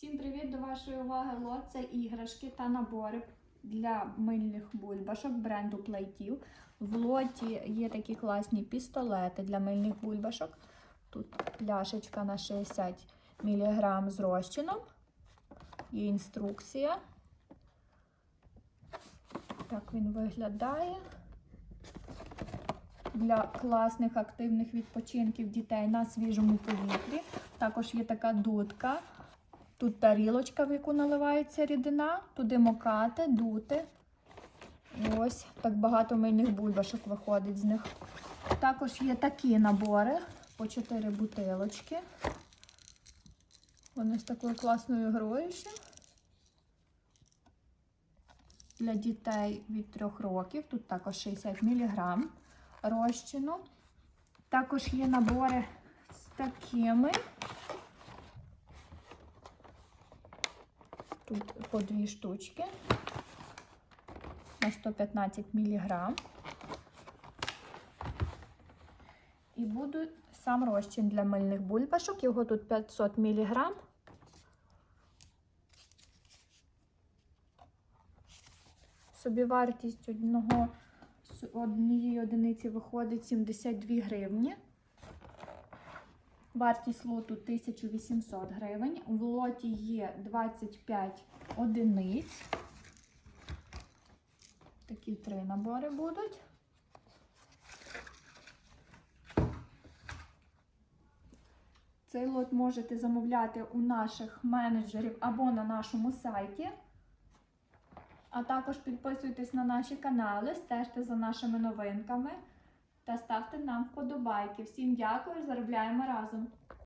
Всім привіт! До вашої уваги лот це іграшки та набори для мильних бульбашок бренду Playtів. В лоті є такі класні пістолети для мильних бульбашок. Тут пляшечка на 60 мг з розчином. Є інструкція. Так він виглядає. Для класних активних відпочинків дітей на свіжому повітрі. Також є така дудка. Тут тарілочка, в яку наливається рідина, туди мокати, дути. Ось так багато мильних бульбашок виходить з них. Також є такі набори по 4 бутилочки. Вони з такою класною грою ще. Для дітей від 3 років. Тут також 60 мг розчину. Також є набори з такими. Тут по дві штучки на 115 мг. І буде сам розчин для мильних бульбашок. Його тут 500 мг. Собівартість одного, однієї одиниці виходить 72 гривні. Вартість лоту 1800 гривень. В лоті є 25 одиниць. Такі три набори будуть. Цей лот можете замовляти у наших менеджерів або на нашому сайті. А також підписуйтесь на наші канали, стежте за нашими новинками та ставте нам вподобайки. Всім дякую, заробляємо разом!